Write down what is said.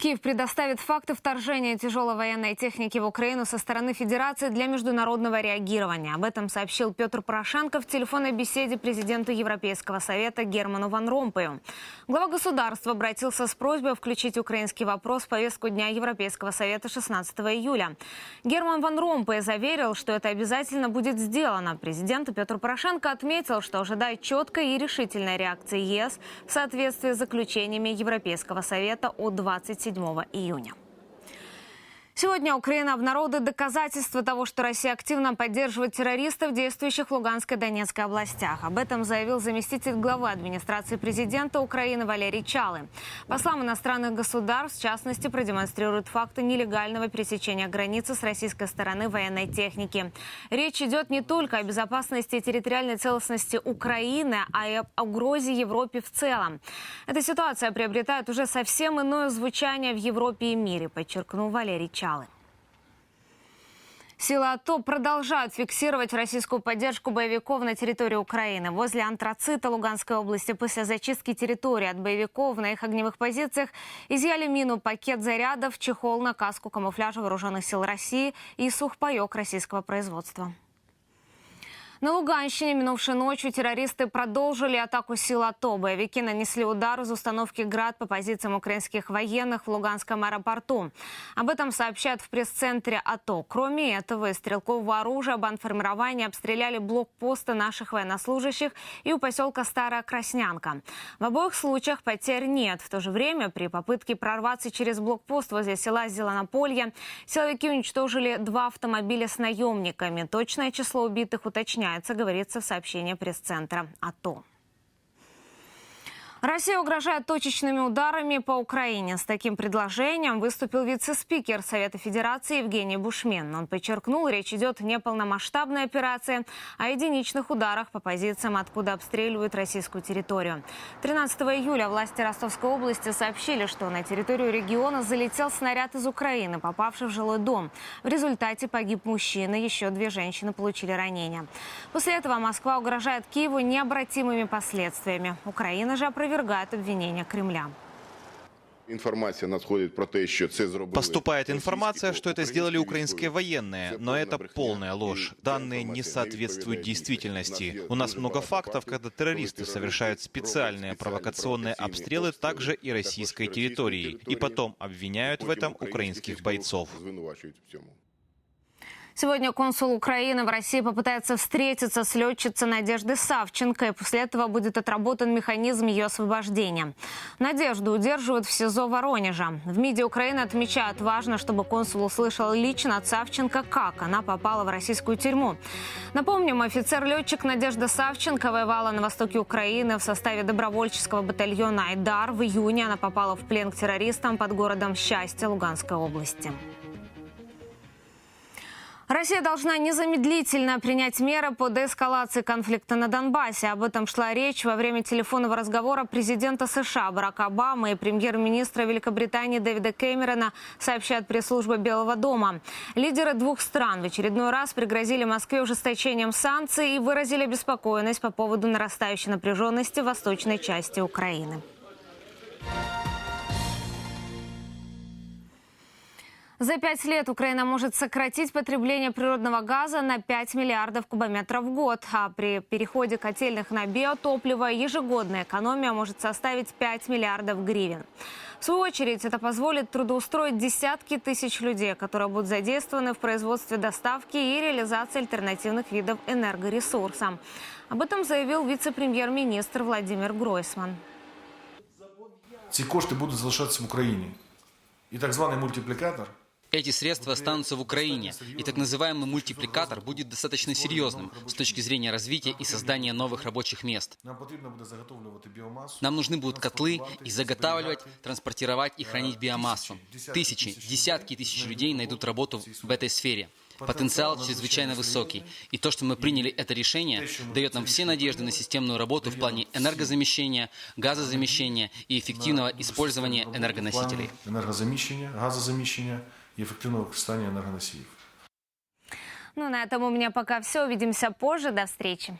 Киев предоставит факты вторжения тяжелой военной техники в Украину со стороны Федерации для международного реагирования. Об этом сообщил Петр Порошенко в телефонной беседе президенту Европейского совета Герману Ван Ромпою. Глава государства обратился с просьбой включить украинский вопрос в повестку дня Европейского совета 16 июля. Герман Ван Ромпой заверил, что это обязательно будет сделано. Президент Петр Порошенко отметил, что ожидает четкой и решительной реакции ЕС в соответствии с заключениями Европейского совета от 27 июня. Сегодня Украина обнародует доказательства того, что Россия активно поддерживает террористов, действующих в Луганской и Донецкой областях. Об этом заявил заместитель главы администрации президента Украины Валерий Чалы. По словам иностранных государств, в частности, продемонстрируют факты нелегального пересечения границы с российской стороны военной техники. Речь идет не только о безопасности и территориальной целостности Украины, а и об угрозе Европе в целом. Эта ситуация приобретает уже совсем иное звучание в Европе и мире, подчеркнул Валерий Чалы. Силы АТО продолжают фиксировать российскую поддержку боевиков на территории Украины. Возле антрацита Луганской области после зачистки территории от боевиков на их огневых позициях изъяли мину, пакет зарядов, чехол на каску камуфляжа вооруженных сил России и сухпайок российского производства. На Луганщине минувшей ночью террористы продолжили атаку сил АТО. Боевики нанесли удар из установки «Град» по позициям украинских военных в Луганском аэропорту. Об этом сообщают в пресс-центре АТО. Кроме этого, из стрелкового оружия бандформирования обстреляли блокпосты наших военнослужащих и у поселка Старая Краснянка. В обоих случаях потерь нет. В то же время при попытке прорваться через блокпост возле села Зеленополье силовики уничтожили два автомобиля с наемниками. Точное число убитых уточняется, говорится в сообщении пресс-центра АТО. Россия угрожает точечными ударами по Украине. С таким предложением выступил вице-спикер Совета Федерации Евгений Бушмен. Он подчеркнул, речь идет не о полномасштабной операции, а о единичных ударах по позициям, откуда обстреливают российскую территорию. 13 июля власти Ростовской области сообщили, что на территорию региона залетел снаряд из Украины, попавший в жилой дом. В результате погиб мужчина, еще две женщины получили ранения. После этого Москва угрожает Киеву необратимыми последствиями. Украина же опровергает обвинения Кремля. Информация надходит про те, що це зробили Поступает російські информация, что это сделали українські украинские військові. военные, Це но повна это брехня. полная ложь. І ця Данные не інформація соответствуют відповідає действительности. дійсності. У нас Дуже много багато фактов, фактів, когда коли террористы терористи совершают роблять специальные провокационные обстрелы также и российской территории, и потом обвиняют в Потім этом українських украинских військових бойцов. Сегодня консул Украины в России попытается встретиться с летчицей Надеждой Савченко, и после этого будет отработан механизм ее освобождения. Надежду удерживают в СИЗО Воронежа. В МИДе Украины отмечают, важно, чтобы консул услышал лично от Савченко, как она попала в российскую тюрьму. Напомним, офицер-летчик Надежда Савченко воевала на востоке Украины в составе добровольческого батальона «Айдар». В июне она попала в плен к террористам под городом Счастье Луганской области. Россия должна незамедлительно принять меры по деэскалации конфликта на Донбассе. Об этом шла речь во время телефонного разговора президента США Барака Обамы и премьер-министра Великобритании Дэвида Кэмерона, сообщает пресс-служба Белого дома. Лидеры двух стран в очередной раз пригрозили Москве ужесточением санкций и выразили обеспокоенность по поводу нарастающей напряженности в восточной части Украины. За пять лет Украина может сократить потребление природного газа на 5 миллиардов кубометров в год. А при переходе котельных на биотопливо ежегодная экономия может составить 5 миллиардов гривен. В свою очередь, это позволит трудоустроить десятки тысяч людей, которые будут задействованы в производстве доставки и реализации альтернативных видов энергоресурса. Об этом заявил вице-премьер-министр Владимир Гройсман. Ці кошти будуть залишатися в Україні. І так званий мультиплікатор Эти средства останутся в Украине, и так называемый мультипликатор будет достаточно серьезным с точки зрения развития и создания новых рабочих мест. нам потрібно буде заготовлювати біомасу. Нам нужны будут котлы и заготавливать, транспортировать и хранить биомассу. Тысячи, десятки тысяч людей найдут работу в этой сфере. Потенциал чрезвычайно высокий. И то, что мы приняли это решение, дает нам все надежды на системную работу в плане энергозамещения, газозамещения и эффективного использования энергоносителей. В плані и эффективного використання энергоносиев. Ну, на этом у меня пока все. Увидимся позже. До встречи.